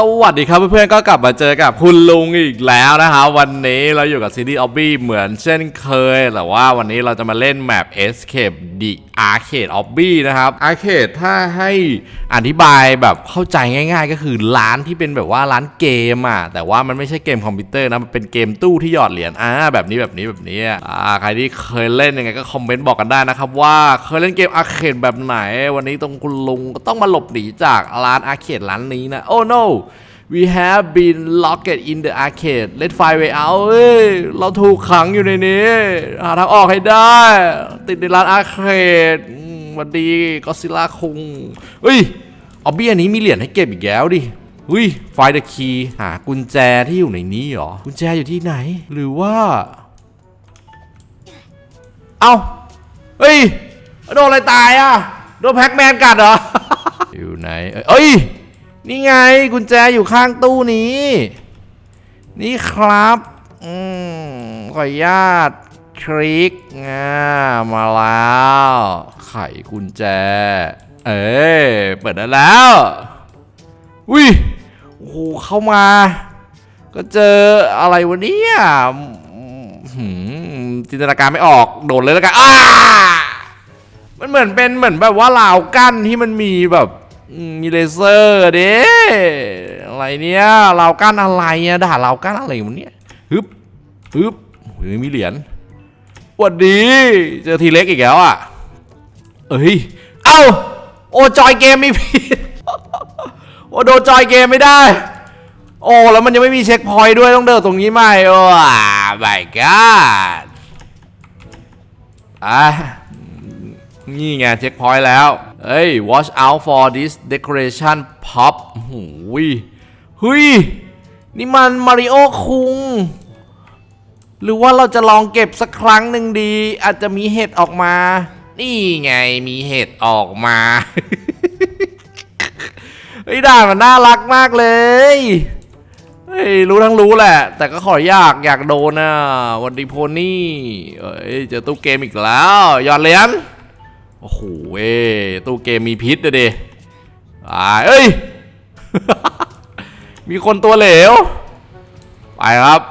สวัสดีครับเพื่อนๆก็กลับมาเจอกับคุณลุงอีกแล้วนะครับวันนี้เราอยู่กับซีรีส์ออบบี้เหมือนเช่นเคย แต่ว่าวันนี้เราจะมาเล่นแมป Escape the Arcade Obby นะครับ Arcade ถ้าให้อธิบายแบบเข้าใจง่าย ๆ ก็คือร้านที่เป็นแบบว่าร้านเกมอะแต่ว่ามันไม่ใช่เกมคอมพิวเตอร์นะ มันเป็นเกมตู้ที่หยอดเหรียญอ่าแบบนี้แบบนี้แบบนี้อ่าใครที่เคยเล่นยังไงก็คอมเมนต์บอกกันได้นะครับว่าเคยเล่นเกม Arcade แบบไหน วันนี้ตรงคุณลุงก็ต้องมาหลบหนีจากร้าน Arcade ร้านนี้นะ oh no we have been locked in the arcade let find way out เอ้ย เราถูกขังอยู่ในนี้ หาทางออกให้ได้ ติดในร้านอาร์เคดวันดีก็ซิล่าคุงเฮ้ย ออบบี้อันนี้มีเหรียญให้เก็บอีกแล้วดิเฮ้ย find the key หากุญแจที่อยู่ในนี้เหรอ กุญแจอยู่ที่ไหน หรือว่า เอ้า เฮ้ย โดนอะไรตายอะ โดนแพ็กแมนกัดเหรอ อยู่ไหน เอ้ย นี่ไงกุญแจอยู่ข้างตู้นี้ นี่ครับอืมขออนุญาตคลิกอ่ามาแล้ว ไขกุญแจ เอ้ยเปิดได้แล้วอุ้ยโอ้โหเข้ามา ก็เจออะไรวะเนี่ยอืมหืมจินตนาการไม่ออกโดดเลยแล้วกันอ้ามันเหมือนเป็นเหมือนแบบว่าราวกั้นที่มันมีแบบ มีเลเซอร์เด้อะไรเนี่ยเรากั้นอะไรอะด่ารากั้นอะไรมันเนี่ยฮึบฮึบเฮ้ยมีเหรียญวัดดีเจอทีเล็กอีกแล้วอะเอ้ยเอ้าโอจอยเกมมีผิดโอโดนจอยเกมไม่ได้ โอ้แล้วมันยังไม่มีเช็คพอยต์ด้วยต้องเดินตรงนี้ไหมโอ้ไม่ก็อะนี่ไงเช็คพอยต์แล้ว เอ้ย watch out for this decoration pop หูยเฮ้ย นี่มันมาริโอคุง หรือว่าเราจะลองเก็บสักครั้งหนึ่งดี อาจจะมีเห็ดออกมา นี่ไงมีเห็ดออกมา เฮ้ยด่านมันน่ารักมากเลยเฮ้ยรู้ทั้งรู้แหละ แต่ก็ขออยากอยากโดนอะวันดีโพนี่เอ้ยเจอตู้เกมอีกแล้วยอดเหรียญ โอ้โหเว้ตู้เกมมีพิษอะดิอ่าเอ้ย มีคนตัวเหลว ไปครับ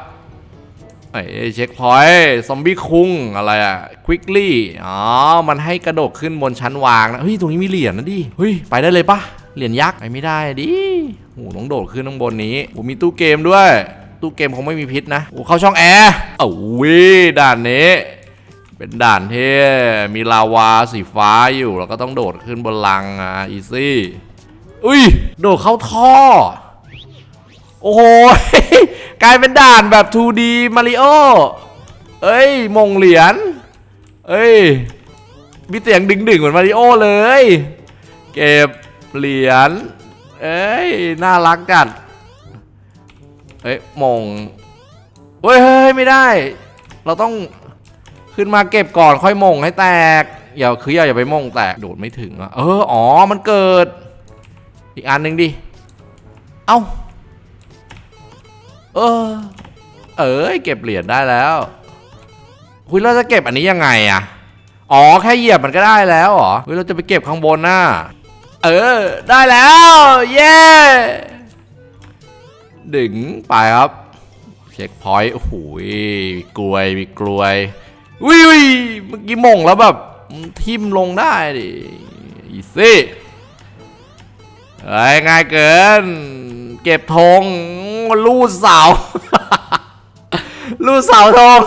ไอ้เช็คพอยต์ซอมบี้คุงอะไรอะควิกลี่อ๋อ มันให้กระโดดขึ้นบนชั้นวางนะ เฮ้ย ตรงนี้มีเหรียญนะดิ เฮ้ย ไปได้เลยปะเหรียญยักษ์ไปไม่ได้ดิโอ้โหต้องโดดขึ้นข้างบนนี้โอ้มีตู้เกมด้วย ตู้เกมคงไม่มีพิษนะโอ้เข้าช่องแอร์เอ้าวิด่านนี้ เป็นด่านที่มีลาวาสีฟ้าอยู่ แล้วก็ต้องโดดขึ้นบนลังอะอีซี่อุ้ยโดดเข้าท่อ โอ้โห กลายเป็นด่านแบบ 2D มาริโอเอ้ย มงเหรียญเอ้ย มีเสียงดึงๆเหมือนมาริโอเลย เก็บเหรียญเอ้ย น่ารักจัดเอ้ยมงเฮ้ยเฮ้ยไม่ได้ เราต้อง ขึ้นมาเก็บก่อนค่อยมงให้แตก อย่าคืออย่าอย่าไปมงแตกโดดไม่ถึงอะเอออ๋อมันเกิด อีกอันหนึ่งดิเอ้าเออ เอ้ยเก็บเหรียญได้แล้วคุยเราจะเก็บอันนี้ยังไงอะอ๋อแค่เหยียบมันก็ได้แล้วเหรอเฮ้ยเราจะไปเก็บข้างบนน่ะเออ ได้แล้ว เย้ดึงไปครับ เช็คพอยต์โอ้โหมีกลวยมีกลวย วิวเมื่อกี้มงแล้วแบบทิมลงได้ดิอีซี่เฮ้ยง่ายเกิน เก็บธงลูดเสาลูดเสาธง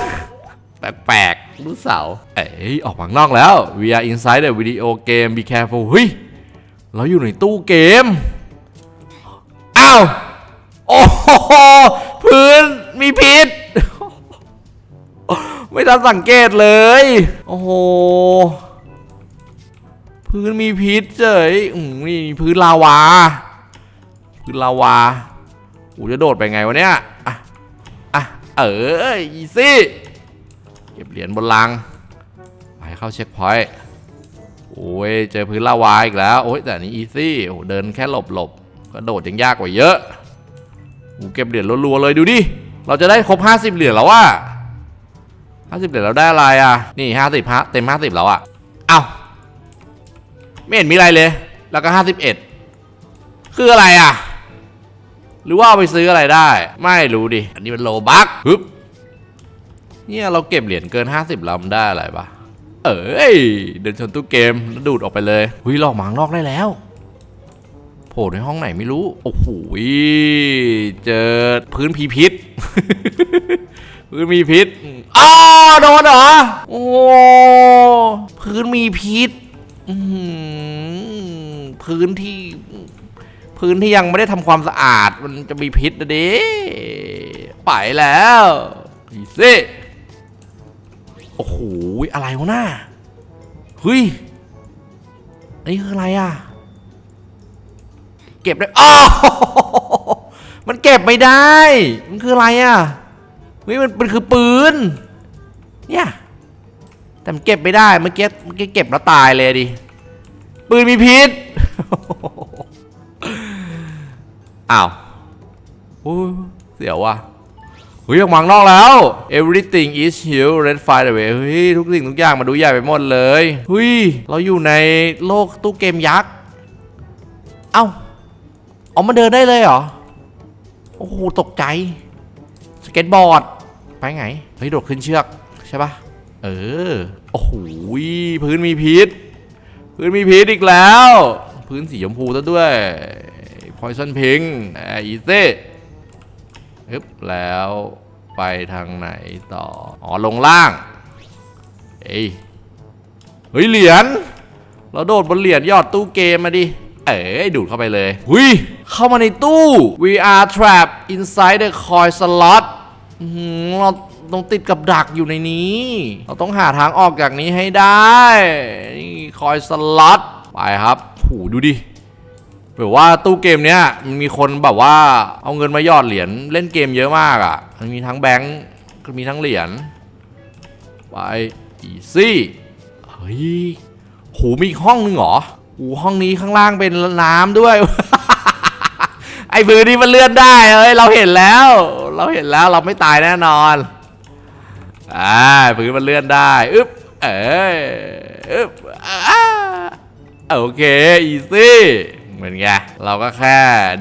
แปลกๆลูดเสาเอ้ยออกข้างนอกแล้ว we are inside the video game be careful เฮ้ยเราอยู่ในตู้เกมอ้าวโอ้โหพื้นมีพิษ ไม่ทันสังเกตเลย โอ้โห พื้นมีพิษเฉยอืมนี่พื้นลาวา พื้นลาวาอูจะโดดไปไงวะเนี่ย อะ อะ เอออีซี่ เก็บเหรียญบนลัง ไปเข้าเช็คพอยต์ โอ้ย เจอพื้นลาวาอีกแล้ว โอ้ย แต่อันนี้อีซี่ โอ้เดินแค่หลบหลบๆก็โดดยังยากกว่าเยอะโอ้เก็บเหรียญรัวๆเลยดูดิ เราจะได้ครบ 50 เหรียญแล้วว่า ห้าสิบเหรียญเราได้อะไรอะ นี่ห้าสิบฮะเต็มห้าสิบแล้วอะ เอ้าไม่เห็นมีอะไรเลย แล้วก็ห้าสิบเอ็ดคืออะไรอะ หรือว่าเอาไปซื้ออะไรได้ ไม่รู้ดิ อันนี้มันโลบักฮึบเนี่ยเราเก็บเหรียญเกิน50แล้วมันได้อะไรปะเอ้ย เดินชนตู้เกมแล้วดูดออกไปเลย หุยลอกหมางนอกได้แล้วโผล่ในห้องไหนไม่รู้ โอ้โหเจอพื้นพีพิษ พื้นมีพิษอ้าวโดนเหรอ โอ้พื้นมีพิษอื้อหือพื้นที่ พื้นที่ยังไม่ได้ทำความสะอาด มันจะมีพิษนะเด้ไปแล้วอีสิโอ้โหอะไรวะน่าเฮ้ยอันนี่คืออะไรอะ เก็บได้อ้าวมันเก็บไม่ได้ มันคืออะไรอะเฮ้ยมันมันคือปืน เนี่ย แต่มันเก็บไม่ได้ เมื่อกี้เมื่อกี้เก็บแล้วตายเลยดิ ปืนมีพิษ อ้าวโอ้เสียวว่ะเฮ้ยออกมางนอกแล้ว everything is here red fire away เฮ้ยทุกสิ่งทุกอย่างมาดูใหญ่ไปหมดเลยเฮ้ยเราอยู่ในโลกตู้เกมยักษ์ เอ้าเอามาเดินได้เลยเหรอ โอ้โห ตกใจ สเก็ตบอร์ด ไปไงเฮ้ยโดดขึ้นเชือกใช่ปะเออ โอ้โหพื้นมีพิษ พื้นมีพิษอีกแล้ว พื้นสีชมพูซะด้วย poison pink อีเซ่ฮึบแล้วไปทางไหนต่อ อ๋อ ลงล่าง เอ้ย เฮ้ย เหรียญ เราโดดบนเหรียญยอดตู้เกมมาดิ เอ้ยดูดเข้าไปเลย หุยเข้ามาในตู้ we are trapped inside the coin slot อื้อหือเราต้องติดกับดักอยู่ในนี้ เราต้องหาทางออกจากนี้ให้ได้นี่คอยสล็อตไปครับโหดูดิแบบว่าตู้เกมเนี้ยมันมีคนแบบว่าเอาเงินมาหยอดเหรียญเล่นเกมเยอะมากอะ่ะมันมีทั้งแบงก์ก็มีทั้งเหรียญไปอีซี่เฮ้ยโหมีอีกห้องนึงเหรอโหห้องนี้ข้างล่างเป็นน้ำด้วย อ้พื้นนี้มันเลื่อนได้เฮ้ยเราเห็นแล้ว เราเห็นแล้วเราไม่ตายแน่นอนอ่าพื้นมันเลื่อนได้อึ๊บเอ้ยอึ๊บอ่าโอเคอีซี่เหมือนไงเราก็แค่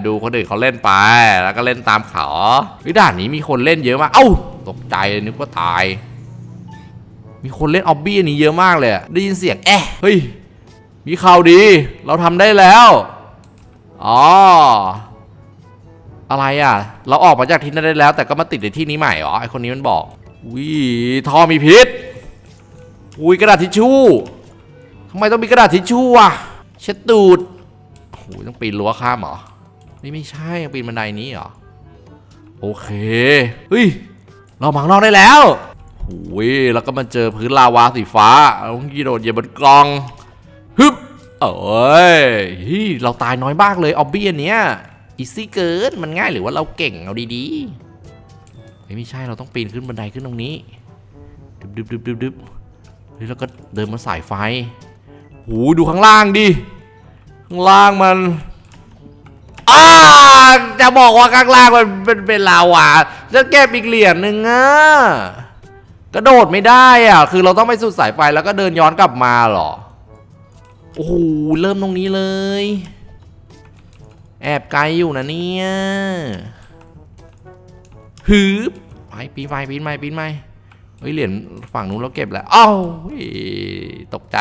ดูคนอื่นเขาเล่นไป แล้วก็เล่นตามเขาวิด่านนี้มีคนเล่นเยอะมาก เอ้า ตกใจนึกว่าตาย มีคนเล่นออบบี้อันนี้เยอะมากเลย ได้ยินเสียงแอะเฮ้ย มีข่าวดี เราทำได้แล้ว อ๋อ อะไรอะ เราออกมาจากที่นั่นได้แล้ว แต่ก็มาติดในที่นี้ใหม่เหรอไอคนนี้มันบอกวิทอมีพิษอุ้ยกระดาษทิชชู่ทำไมต้องมีกระดาษทิชชู่อะเช็ดตูดโอ้ยต้องปีนรั้วข้ามเหรอนี่ไม่ใช่ยังปีนบันไดนี้เหรอโอเคเฮ้ยเรามังนอกได้แล้วโอ้ยแล้วก็มาเจอพื้นลาวาสีฟ้าเราต้องกระโดดเหยียบบนกลองฮึบเอ้ยเฮ้ยเราตายน้อยมากเลยออบบี้อันเนี้ย อีซี่เกินมันง่ายหรือว่าเราเก่งเอาดีๆเฮ้ยไม่ใช่เราต้องปีนขึ้นบันไดขึ้นตรงนี้ดึบดึบดึบดึบดึบเฮ้ยแล้วก็เดินมาสายไฟหูดูข้างล่างดิข้างล่างมันอ้าจะบอกว่าข้างล่างมันเป็นเป็นลาวาจะเก็บอีกเหรียญหนึ่งอะกระโดดไม่ได้อะ คือเราต้องไปสุดสายไฟแล้วก็เดินย้อนกลับมาหรอโอ้โหเริ่มตรงนี้เลย แอบไกลอยู่นะเนี่ยฮึบไปปีนไปปีนไปปีนไปเฮ้ยเหรียญฝั่งนู้นเราเก็บแล้วอ้าวตกใจ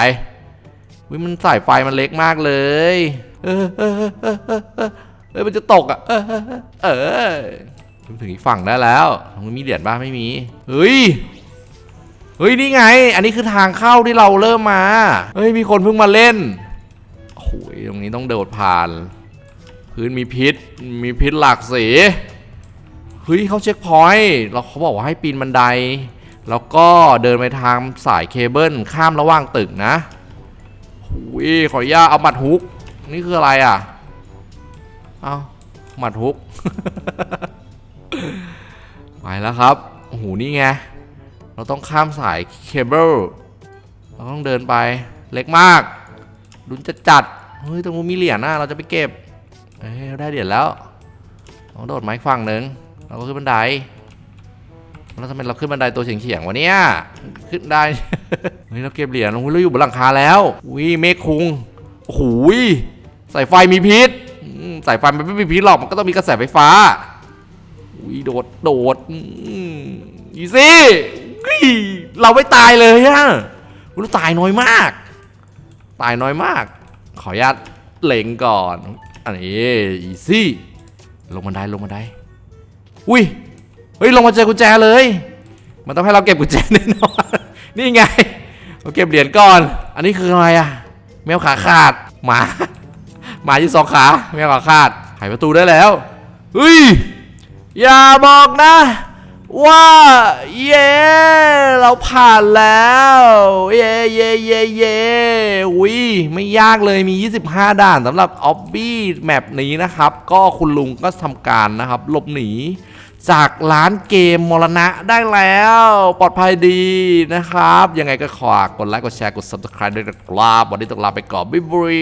วิมันสายไฟมันเล็กมากเลย เออเออเออเออมันจะตกอะ เออเออถึงอีกฝั่งได้แล้วมันมีเหรียญบ้างไม่มี เฮ้ย เฮ้ยนี่ไง อันนี้คือทางเข้าที่เราเริ่มมา เฮ้ยมีคนเพิ่งมาเล่นโอ้โหตรงนี้ต้องโดดผ่าน พื้นมีพิษ มีพิษหลากสีเฮ้ยเขาเช็คพอยต์เราเขาบอกว่าให้ปีนบันได แล้วก็เดินไปทางสายเคเบิลข้ามระหว่างตึกนะหุยขออนุญาตเอาหมัดฮุก นี่คืออะไรอะ เอาหมัดฮุก ไปแล้วครับโอ้โหนี่ไง เราต้องข้ามสายเคเบิล เราต้องเดินไป เล็กมาก ดุนจะจัด เฮ้ย ตรงนู้นมีเหรียญนะเราจะไปเก็บ เอ้ยเราได้เหรียญแล้วต้องโดดไม้ฝั่งหนึ่งเราก็ขึ้นบันไดแล้วทำไมเราขึ้นบันไดตัวเฉียงๆวะเนี่ย ขึ้นได้เฮ้ยเราเก็บเหรียญเราอยู่บนหลังคาแล้วอุ้ยเมฆคุงโอ้โหยสายไฟมีพิษสายไฟมันไม่มีพิษหรอกมันก็ต้องมีกระแสไฟฟ้าอุ้ยโดดโดดอีซี่เราไม่ตายเลยอะเราตายน้อยมาก ตายน้อยมาก ขออนุญาตเล็งก่อน อันนี้อีซี่ลงบันไดลงบันไดอุ้ยเฮ้ยลงมาเจอกุญแจเลย มันต้องให้เราเก็บกุญแจแน่นอนนี่ไงเราเก็บเหรียญก่อน อันนี้คืออะไรอะแมวขาขาดหมาหมาที่สองขาแมวขาขาดไขประตูได้แล้วเฮ้ยอย่าบอกนะ ว่าเย้เราผ่านแล้ว เย้เย้เย้เย้อุ้ยไม่ยากเลยมี 25 ด่านสำหรับออบบี้แมปนี้นะครับ ก็คุณลุงก็ทำการนะครับหลบหนี จากร้านเกมมรณะได้แล้ว ปลอดภัยดีนะครับ ยังไงก็ขอกดไลค์กดแชร์กด subscribe ด้วยนะครับวันนี้ต้องลาไปก่อนบ๊ายบาย